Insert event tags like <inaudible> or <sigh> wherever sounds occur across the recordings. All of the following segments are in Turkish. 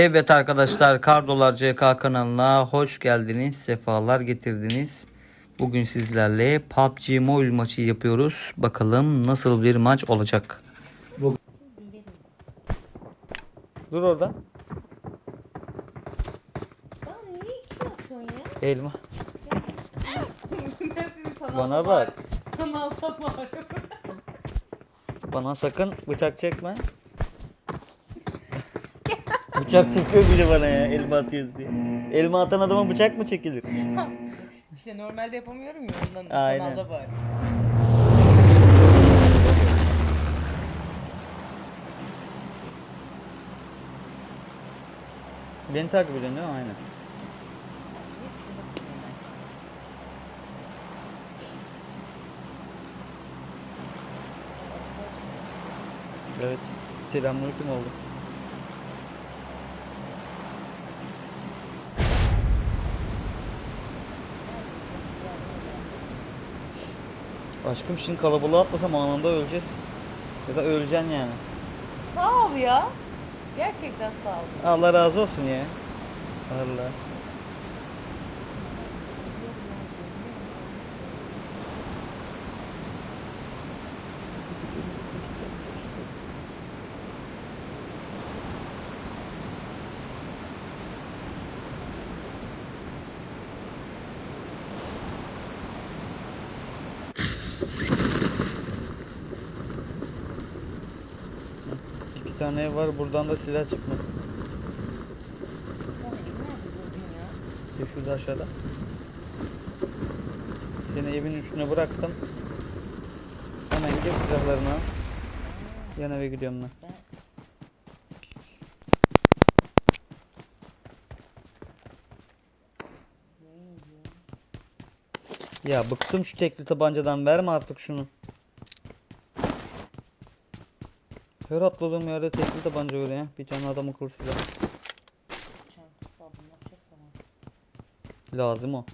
Evet arkadaşlar Kardolar CK kanalına hoş geldiniz. Sefalar getirdiniz. Bugün sizlerle PUBG Mobile maçı yapıyoruz. Bakalım nasıl bir maç olacak. Dur orada. Elma. Bana bak. Sana. Bana sakın bıçak çekme. Bıçak çekiyor bile bana ya elma atıyoruz diye. Elma atan adama bıçak mı çekilir? işte normalde yapamıyorum ya ondan Aynen. sanalda bari. Beni takip ediyorsun değil mi? Aynen. Evet. Selamünaleyküm oldu. Aşkım şimdi kalabalığa atlasam anında öleceğiz. Ya da öleceksin yani. Sağ ol ya. Gerçekten sağ ol. Allah razı olsun ya. Allah. Tane ev var. Buradan da silah buldun ya? Şurada aşağıda. Seni evin üstüne bıraktım. Hemen gidip silahlarını al. Yan eve gidiyorum ben. Ya bıktım şu tekli tabancadan verme artık şunu. Her atladığım yerde tekli tabanca görüyor. Bir tane adam akıllı silah. Lazım o.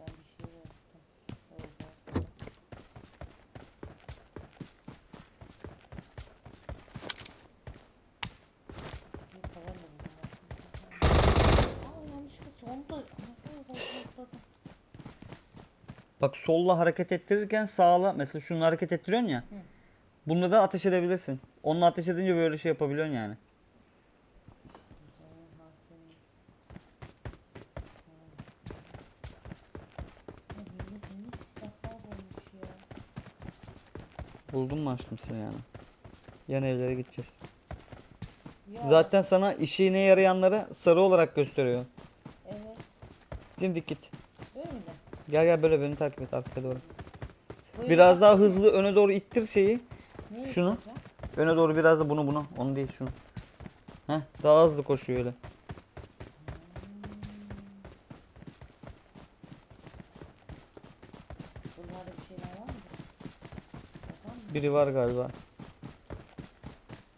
Ben bir şey yaptım. Orada. Bir karar mı buldum? Aa yanlışlıkla sonda. Anasını atladım. Bak solla hareket ettirirken sağla mesela şunu hareket ettiriyorsun ya. Bunda da ateş edebilirsin. Onunla ateş edince böyle şey yapabiliyorsun yani. Buldun mu aşkım seni yani? Yan evlere gideceğiz. Ya, Zaten sana işine yarayanları sarı olarak gösteriyor. Evet. Dimdik git. Gel gel böyle beni takip et arkaya doğru. Biraz daha hızlı öne doğru ittir şeyi. Neyi şunu. yapacağım? Öne doğru biraz da bunu bunu. Onu değil şunu. Heh daha hızlı koşuyor öyle. Buralarda bir şeyler var mı? Bakalım mı? Biri var galiba.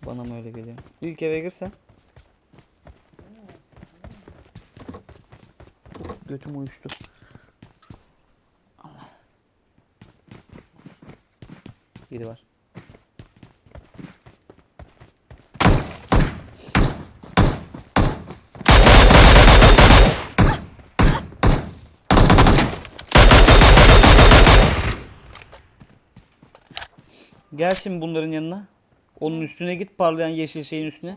Bana mı öyle geliyor? İlk eve girsen. Götüm uyuştu. Biri var. Gel şimdi bunların yanına. Onun üstüne git parlayan yeşil şeyin üstüne.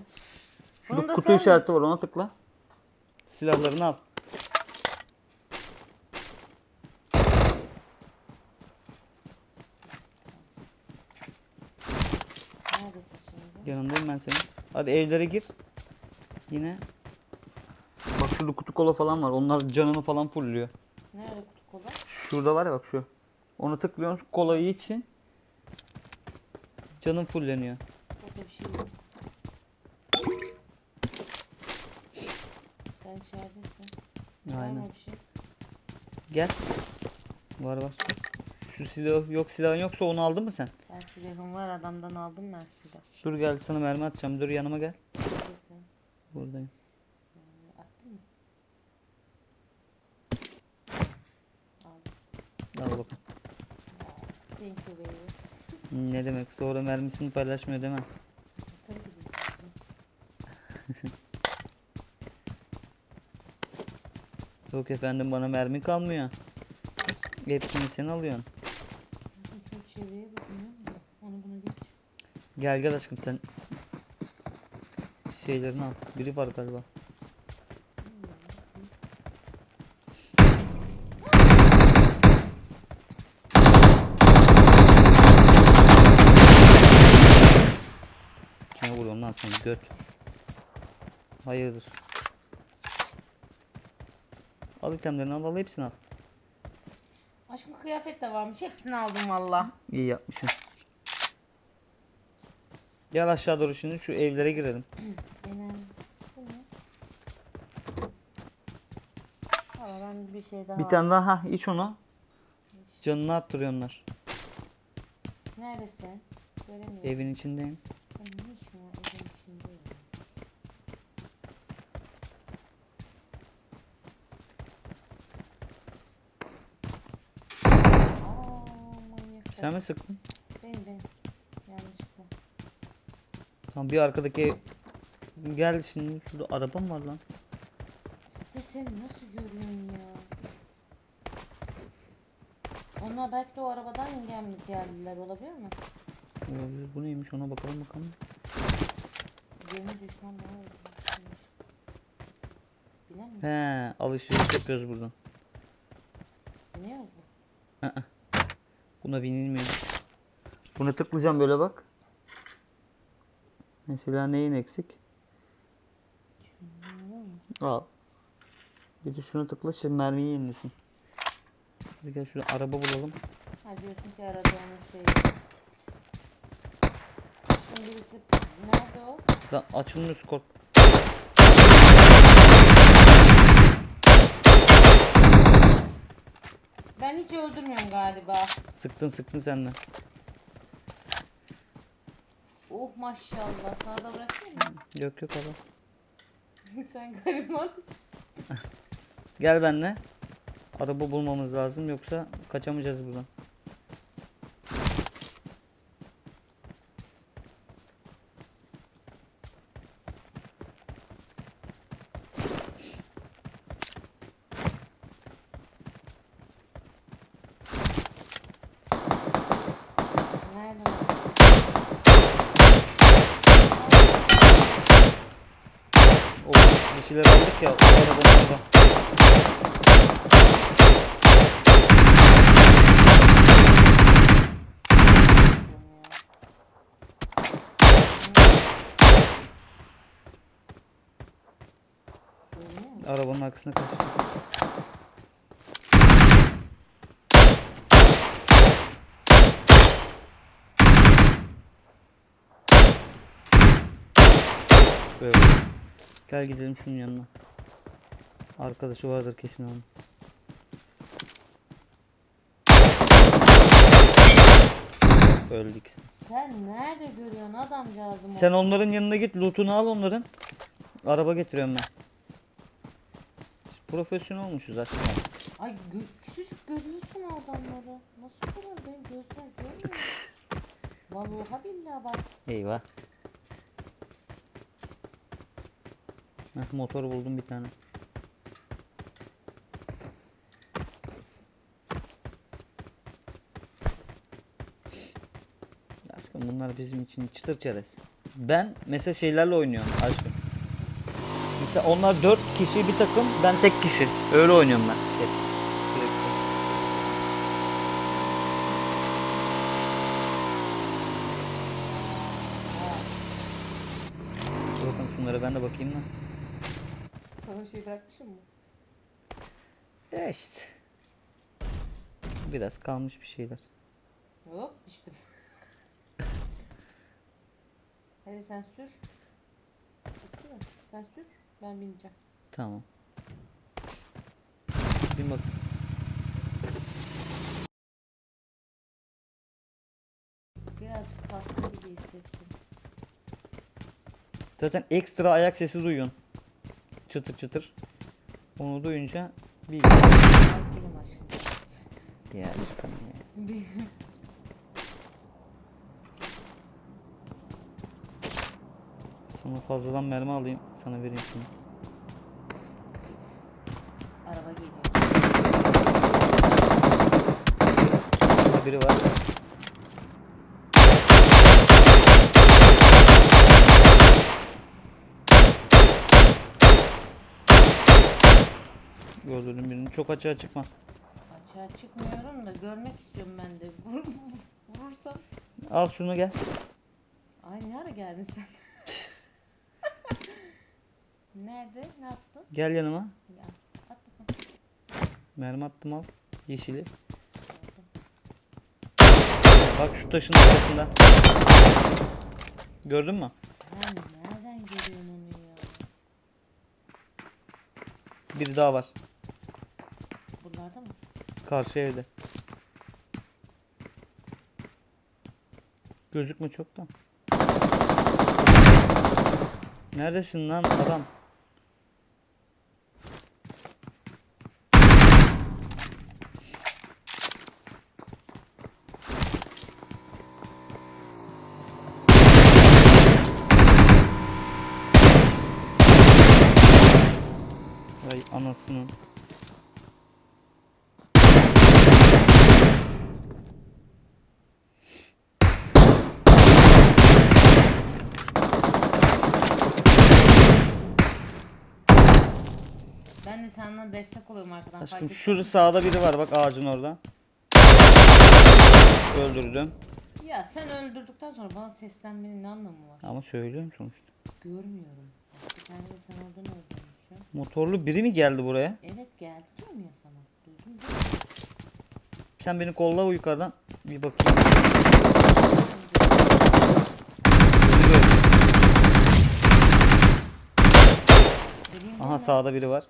Şurada Bunu da kutu sen- işareti var ona tıkla. Silahlarını al. Neredesin şimdi? Yanındayım ben senin. Hadi evlere gir. Yine. Bak şurada kutu kola falan var. Onlar canını falan fullüyor. Nerede kutu kola? Şurada var ya bak şu. Onu tıklıyorsun kolayı içsin. Canın fulleniyor. Orada bir şey yok. Sen içeridesin. Var Aynen. mı bir şey? Gel. Var var. Şu silah yok silahın yoksa onu aldın mı sen? Ben silahım var adamdan aldım ben silah. Dur gel sana mermi atacağım. Dur yanıma gel. Neredesin? Buradayım. Attın mı? Al bakalım. Thank you baby. Ne demek? Sonra mermisini paylaşmıyor değil mi? Tabii <laughs> Yok efendim bana mermi kalmıyor. Hepsini sen alıyorsun. Şu çevreye bakıyorum da onu buna geç. Gel gel aşkım sen şeylerini al. Biri var galiba. Kime vuruyorum lan seni göt. Hayırdır. Al itemlerini al al hepsini al. Aşkım kıyafet de varmış. Hepsini aldım valla. İyi yapmışsın. Gel aşağı doğru şimdi şu evlere girelim. Ben bir şey daha Bir tane daha ha iç onu. Canını arttırıyor onlar. Neredesin? Göremiyorum. Evin içindeyim. Benim ne işim var evin içinde ya? Aa, manyak. Sen mi sıktın? Benim benim. Tamam bir arkadaki ev. Gel şimdi şurada araba mı var lan? Ve sen nasıl görüyorsun ya? Onlar belki de o arabadan gel geldiler olabilir mi? Olabilir. Bu neymiş ona bakalım bakalım. Yeni düşman daha öldürmüş. Bilemem. He alışveriş yapıyoruz buradan. Biliyoruz mu? Buna binilmiyor. Buna tıklayacağım böyle bak. Mesela neyin eksik? Al. Bir de şuna tıkla şimdi mermiyi yenilesin. Bir gel şurada araba bulalım. Ha diyorsun ki onun şeyi. Şimdi birisi nerede o? Da açılmıyor skop. Ben hiç öldürmüyorum galiba. Sıktın sıktın sen de. Oh maşallah. Sana da bırakayım mı? <laughs> Yok yok abi. <laughs> Sen gariban. Gel benimle. Araba bulmamız lazım yoksa kaçamayacağız buradan. Nerede? O bir şeyler aldık ya o arabanın orada. Arabanın arkasına kaçtı. Böyle. Gel gidelim şunun yanına. Arkadaşı vardır kesin onun. Öldü ikisi. Sen nerede görüyorsun adamcağızım? Sen onların yanına git lootunu al onların. Araba getiriyorum ben. Profesyonel olmuşuz aslında. Ay gö- küçücük görüyorsun adamları. Nasıl olur benim gözler görmüyor. <laughs> Vallahi billahi bak. Eyvah. Heh, motor buldum bir tane. Aşkım bunlar bizim için çıtır çerez. Ben mesela şeylerle oynuyorum aşkım. Mesela onlar dört kişi bir takım, ben tek kişi. Öyle oynuyorum ben. Hep. Sürekli. Dur bakalım şunlara ben de bakayım da. Sana bir şey bırakmışım mı? Ya işte. Biraz kalmış bir şeyler. Hop düştüm. <laughs> Hadi sen sür. Sen sür. Ben bineceğim. Tamam. Bir bak. Biraz kaslı gibi hissettim. Zaten ekstra ayak sesi duyuyorsun. Çıtır çıtır. Onu duyunca bir benim aşkım. ya lütfen ya. <laughs> Benim. Sana fazladan mermi alayım. Sana vereyim şunu. Araba geliyor. Burada biri var. Gördüğüm birini çok açığa çıkma. Açığa çıkmıyorum da görmek istiyorum ben de. <laughs> Vur- Vurursam. Al şunu gel. Ay ne ara geldin sen? Nerede? Ne yaptın? Gel yanıma. Ya, at bakalım. Mermi attım al. Yeşili. Bak şu taşın arkasında. Gördün mü? Sen nereden görüyorsun onu ya? Biri daha var. Buralarda mı? Karşı evde. Gözükme çok da. Neredesin lan adam? Ay anasının. Ben de sana destek oluyorum arkadan. Aşkım şurada sağda biri var bak ağacın orada. Öldürdüm. Ya sen öldürdükten sonra bana seslenmenin ne anlamı var? Ama söylüyorum sonuçta. Görmüyorum. Bir tane de sen oradan öldürmüşsün. Motorlu biri mi geldi buraya? Evet geldi diyorum ya sana. Duydun değil mi? Sen beni kolla o yukarıdan. Bir bakayım. Aha sağda biri var.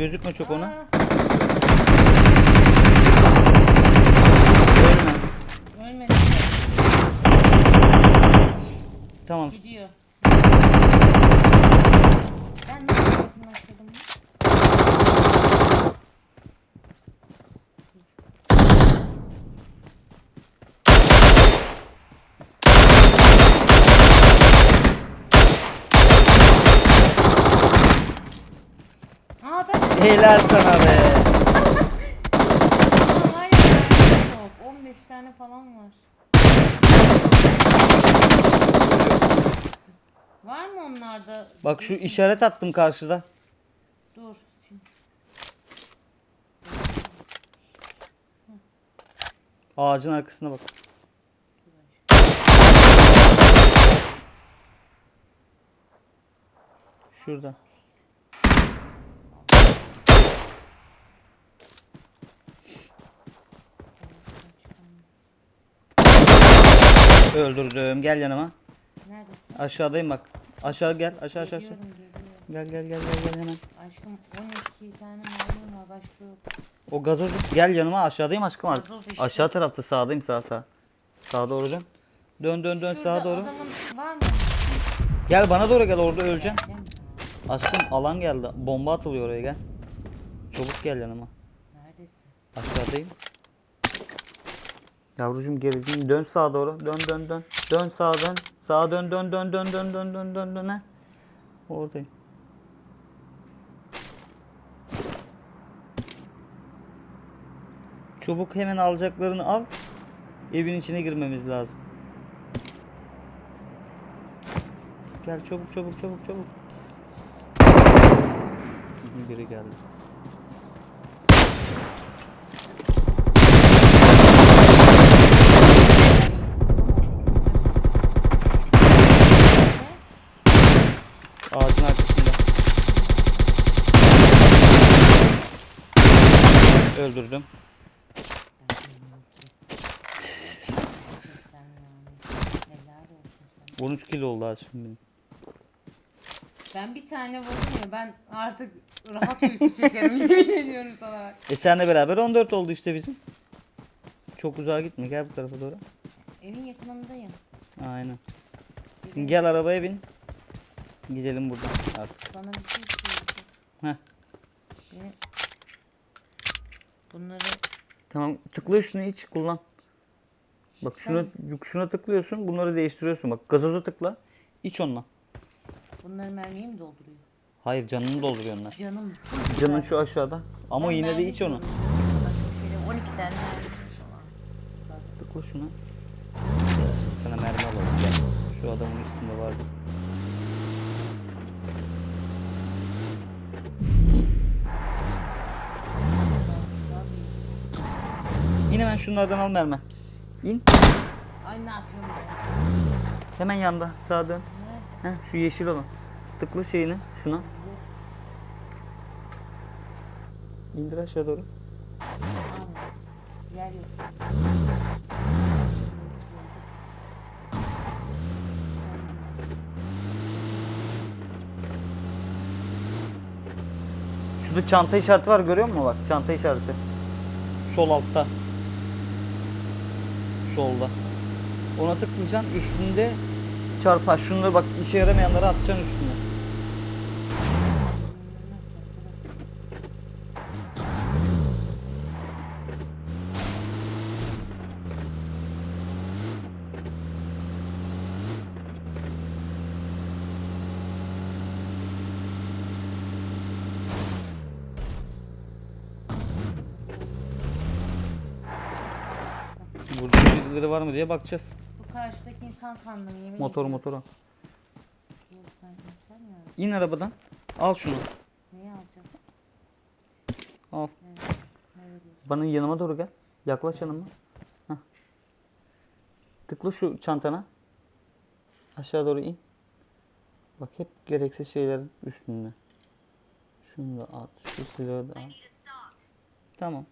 Gözükme çok ona. Aa, Ölme. Ölmedi. Tamam. Gidiyor. Ben ne yakınlaştırdım mı? Aa ben Helal sana be. Aa, var ya, yok. 15 tane falan var. Var mı onlarda? Bak şu işaret attım karşıda. Dur. sil. Ağacın arkasına bak. Şurada. Öldürdüm. Gel yanıma. Neredesin? Aşağıdayım bak. Aşağı gel. Aşağı aşağı aşağı. Geliyorum, geliyorum. Gel gel gel gel gel hemen. Aşkım 12 tane mermim var başka yok. O gazoz gel yanıma aşağıdayım aşkım artık. Gazoz işte. Aşağı tarafta sağdayım sağ sağ. Sağa doğru dön. Dön dön dön Şurada sağa doğru. adamın var mı? Gel bana doğru gel orada öleceksin. Geleceğim. Aşkım alan geldi. Bomba atılıyor oraya gel. Çabuk gel yanıma. Neredesin? Aşağıdayım. Yavrucuğum geri dön sağa doğru. Dön dön dön. Dön sağa dön. Sağa dön dön dön dön dön dön dön dön dön. He. Oradayım. Çabuk hemen alacaklarını al. Evin içine girmemiz lazım. Gel çabuk çabuk çabuk çabuk. Biri geldi. Ağacın arkasında. Öldürdüm. Helal olsun sana. 13 kilo oldu şimdi. Ben bir tane vurdum ya ben artık rahat uyku çekerim <laughs> yemin ediyorum sana. E senle beraber 14 oldu işte bizim. Çok uzağa gitme gel bu tarafa doğru. Evin yakınındayım. Aynen. Şimdi gel arabaya bin. Gidelim buradan artık. Sana bir şey söyleyeceğim. Heh. Benim bunları Tamam tıkla üstüne iç kullan. Bak şuna şuna tıklıyorsun. Bunları değiştiriyorsun. Bak gazoza tıkla. İç onunla. Bunları mermiyi mi dolduruyor? Hayır canını dolduruyor onlar. Canım. Canın şu aşağıda. Ama Ben yine de mermi iç onu. diyorum. Bak şöyle 12 tane mermi falan. Tıkla şuna. Sana mermi alalım gel. Şu adamın üstünde vardı. Hemen şunlardan al mermi. İn. Ay ne yapıyorum ben? Hemen yanda sağa dön. Ne? Heh, şu yeşil olan. Tıkla şeyini şuna. İndir aşağı doğru. Yer yok. Şurada çanta işareti var görüyor musun bak çanta işareti. Sol altta. Solda. Ona tıklayacaksın üstünde çarpar. Şunları bak işe yaramayanları atacaksın üstüne. Birileri var mı diye bakacağız. Bu karşıdaki insan sandım yemin Motor ediyorum. motora. Yok, ben. İn arabadan. Al şunu. Neyi alacağım? Al. Veriyorsun? Bana yanıma doğru gel. Yaklaş yanıma. Hah. Tıkla şu çantana. Aşağı doğru in. Bak hep gereksiz şeylerin üstünde. Şunu da at. Şu silahı da at. Tamam.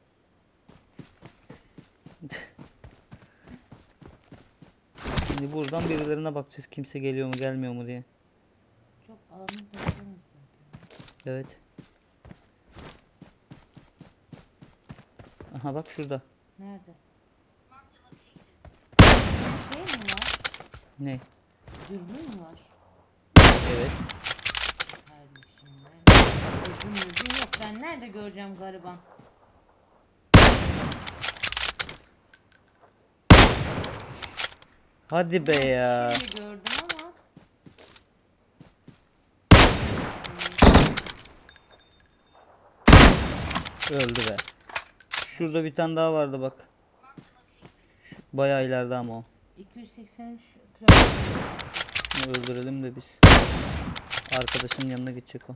<laughs> Şimdi buradan birilerine bakacağız. Kimse geliyor mu gelmiyor mu diye. Çok alanı. Evet. Aha bak şurada. Nerede? Şey mi var? Ne? Dürbün mü var? Evet. Kardeşim nerede? Dürbün dürbün yok. Ben nerede göreceğim gariban? Hadi be ya. Şimdi gördüm ama. Öldü be. Şurada bir tane daha vardı bak. Şu, bayağı ileride ama o. 283 kilometre. Bunu öldürelim de biz. Arkadaşın yanına gidecek o.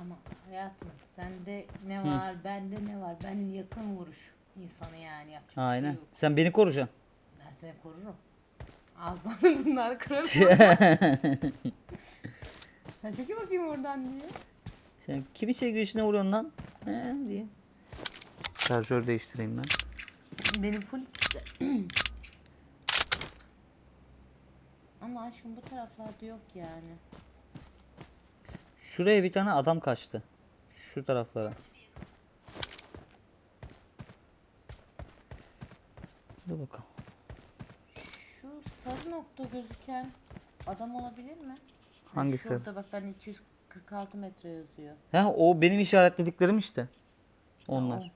Ama hayatım sende ne var, bende ne var? Ben yakın vuruş insanı yani yapacak şey Aynen. yok. Sen beni koruyacaksın. Ben seni korurum. Ağızlarını <laughs> bunlar kırarım. <laughs> Sen çekil bakayım oradan diye. Sen kimi sevgilisine vuruyorsun lan? He diye. Şarjör değiştireyim ben. Benim full Ama aşkım bu taraflarda yok yani. Şuraya bir tane adam kaçtı. Şu taraflara. Dur bakalım. Sarı nokta gözüken adam olabilir mi? Ha, Hangisi? Şurada bak ben 246 metre yazıyor. Ha o benim işaretlediklerim işte. O, Onlar.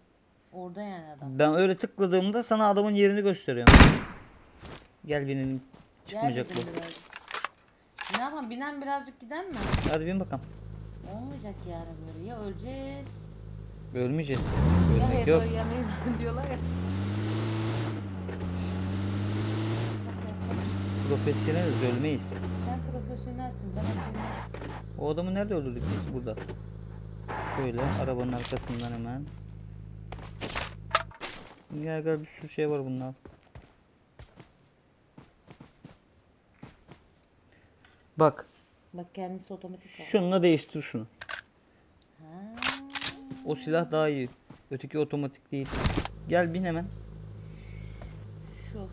orada yani adam. Ben öyle tıkladığımda sana adamın yerini gösteriyorum. Gel binelim. Çıkmayacak Gel bu. birazcık. Ne yapalım binen birazcık giden mi? Hadi bin bakalım. Olmayacak yani böyle ya öleceğiz. Ölmeyeceğiz. Ya Ölmek hep yok. yanayım diyorlar ya. Profesyoneliz ölmeyiz. Sen profesyonelsin ben acemi. O adamı nerede öldürdük biz burada? Şöyle arabanın arkasından hemen. Gel gel bir sürü şey var bunlar. Bak Bak kendisi otomatik şununla değiştir şunu. Ha. O silah daha iyi. Öteki otomatik değil. Gel bin hemen. Şu.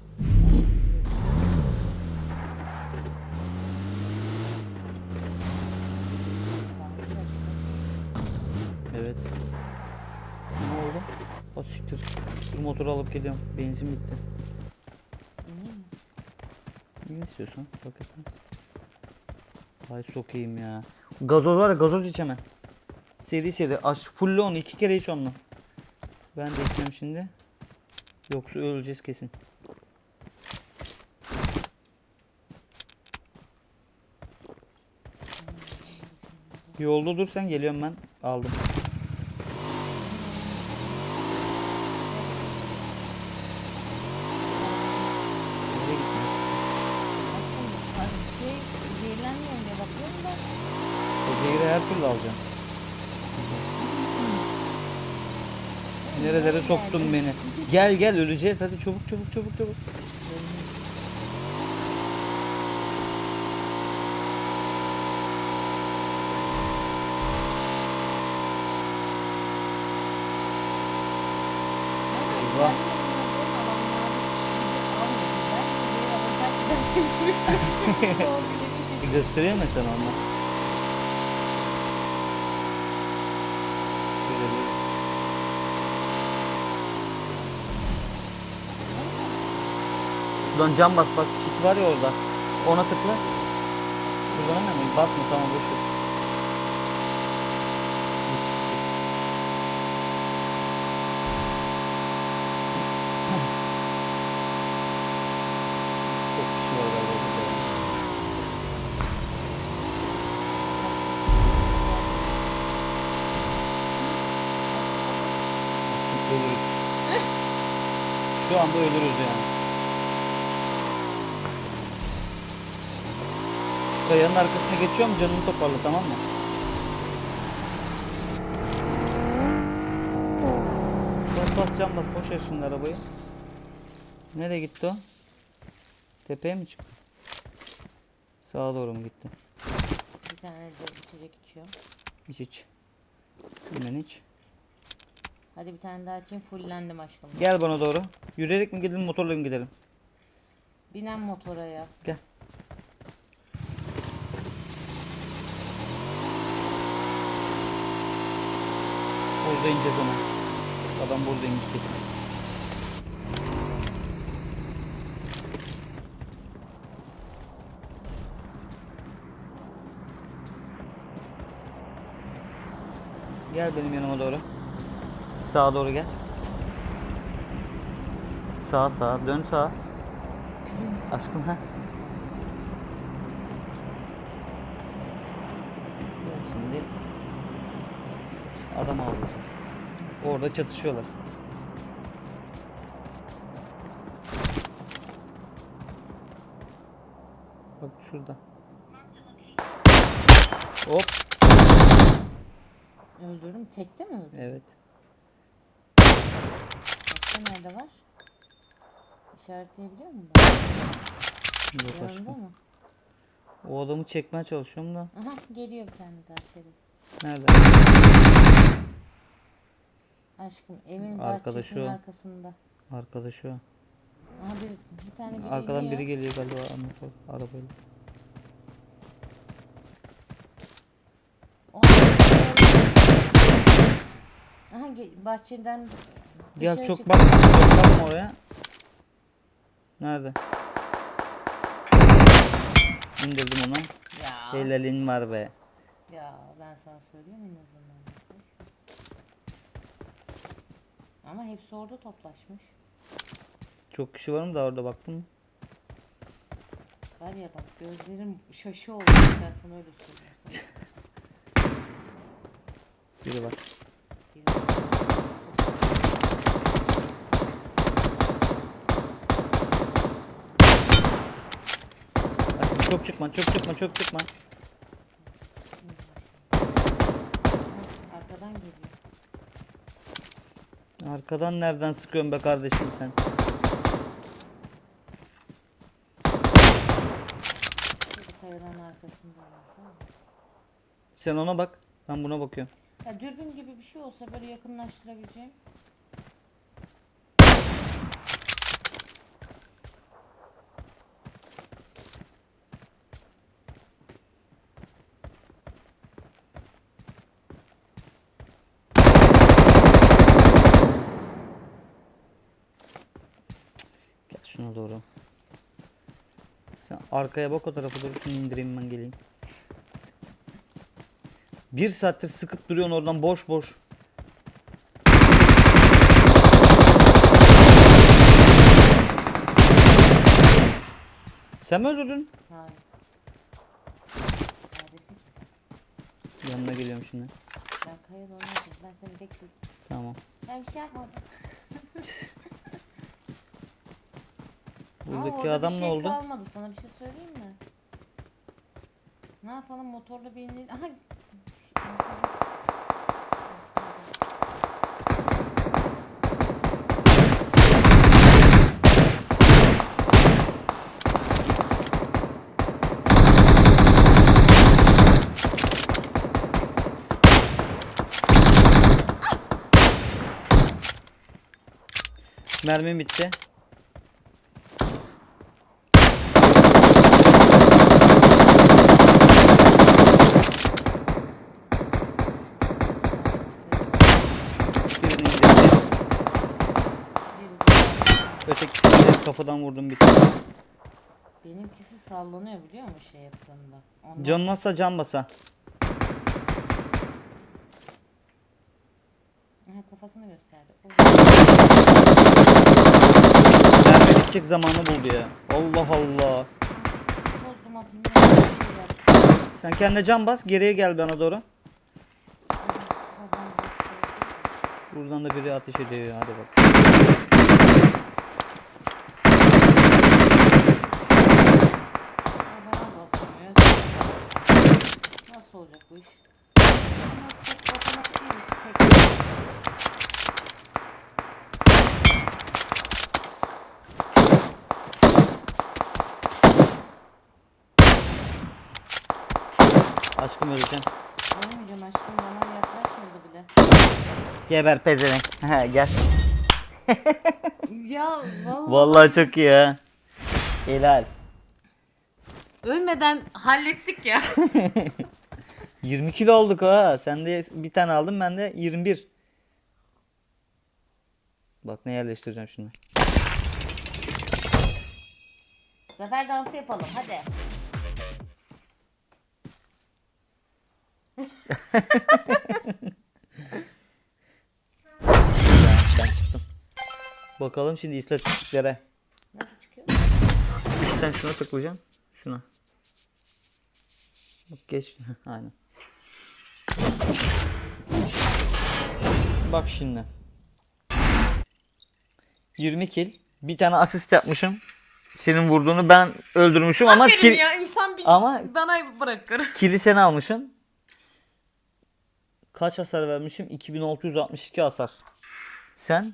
Sarmış aşkım. Evet. Ne oldu? O siktir. Dur motoru alıp geliyorum. Benzin bitti. Ne istiyorsun? Fark etmez. Ay sokayım ya. Gazoz var ya gazoz iç hemen. Seri seri aç. Full onu iki kere iç onunla. Ben de içeceğim şimdi. Yoksa öleceğiz kesin. Yolda dur sen geliyorum ben. Aldım. Nereye gittin? Aşkım bak şey diye bakıyorum da. O zehri her türlü alacağım. Nerelere soktun beni? Gel gel öleceğiz hadi çabuk çabuk çabuk çabuk. Eyvah. Bir gösteriyor sen onu? Görebiliriz. Şuradan cam bas bak kit var ya orada. Ona tıkla. Kullanamıyor muyum? Basma tamam boş ver. Çok kişi var galiba burada. Ölürüz. Şu anda ölürüz yani. Kayanın arkasına geçiyorum canını toparla tamam mı? Bas bas can bas boş ver şimdi arabayı. Nereye gitti o? Tepeye mi çıktı? Sağa doğru mu gitti? Bir tane de içecek içiyorum. İç iç. Hemen iç. Hadi bir tane daha içeyim. Fullendim aşkım. Gel bana doğru. Yürüyerek mi gidelim motorla mı gidelim? Binen motora ya. Gel. Burada ineceğiz ama. Adam buradaymış kesin. Gel benim yanıma doğru. Sağa doğru gel. Sağa sağa dön sağa. Aşkım ha. Şimdi adam avlayacağız. Orada çatışıyorlar. Bak şurada. Hop. Öldürdüm. Tekte mi öldürdüm? Evet. Başka nerede var? İşaretleyebiliyor bana? Yok Yanında aşkım. mı? O adamı çekmeye çalışıyorum da. Aha geliyor bir tane daha şerefsiz. Nerede? Aşkım evin Arkadaşı bahçesinin o. arkasında. Arkadaşı o. Aha bir, bir tane biri Arkadan iniyor. biri geliyor galiba motor arabayla. O- Aha ge- bahçeden Gel dışarı çok çık- bakma, çok bakma oraya. Nerede? İndirdim onu. Ya. Helalin var be. Ya ben sana söyleyeyim en azından. Ama hepsi orada toplaşmış. Çok kişi var mı da orada baktın mı? Var ya bak gözlerim şaşı oldu ben sana öyle söyleyeyim. Sana. Biri var. Çok çıkma, çok çıkma, çok çıkma. Arkadan geliyor. Arkadan nereden sıkıyorsun be kardeşim sen? Sen ona bak. Ben buna bakıyorum. Ya dürbün gibi bir şey olsa böyle yakınlaştırabileceğim. şuna doğru. Sen arkaya bak o tarafa doğru şunu indireyim ben geleyim. Bir saattir sıkıp duruyorsun oradan boş boş. Sen mi öldürdün? Hayır. Yanına geliyorum şimdi. Ben kayıp olmadım. Ben seni bekliyorum. Tamam. Ben bir şey yapmadım. <laughs> Buradaki orada adam bir ne şey oldu? kalmadı. Sana bir şey söyleyeyim mi? Ne yapalım motorla birini... Aha. Mermim bitti. Birini indirdim. Biri Kafadan vurdum bir tane. Benimkisi sallanıyor biliyor musun şey yaptığında? Ondan Can nasıl can basa. Aha, kafasını gösterdi. Mermi bitecek zamanı buldu ya. Allah Allah. Bir şey. Sen kendine can bas geriye gel bana doğru. Buradan da biri ateş ediyor hadi bak. O bana basamıyor. Nasıl olacak bu iş? Ama çok bakmak değiliz, tek- Aşkım öleceğim. Ölmeyeceğim aşkım bana yaklaşmadı bile. Geber pezevenk. <laughs> Gel. Ya vallahi, Vallahi çok iyi ha. Helal. ölmeden hallettik ya. <laughs> 20 kilo olduk ha. Sen de bir tane aldın ben de 21. Bak ne yerleştireceğim şimdi. Zafer dansı yapalım hadi. Ben, ben çıktım. Bakalım şimdi istatistiklere. Nasıl çıkıyor? Tane şuna tıklayacağım. Şuna. Bak geç. <laughs> Aynen. Bak şimdi. 20 kill. Bir tane asist yapmışım. Senin vurduğunu ben öldürmüşüm ama Aferin ya insan bir ama- bana bırakır. kill'i sen almışsın. Kaç hasar vermişim? 2662 hasar. Sen?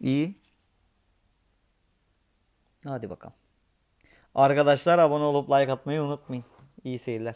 İyi. Hadi bakalım. Arkadaşlar abone olup like atmayı unutmayın. İyi seyirler.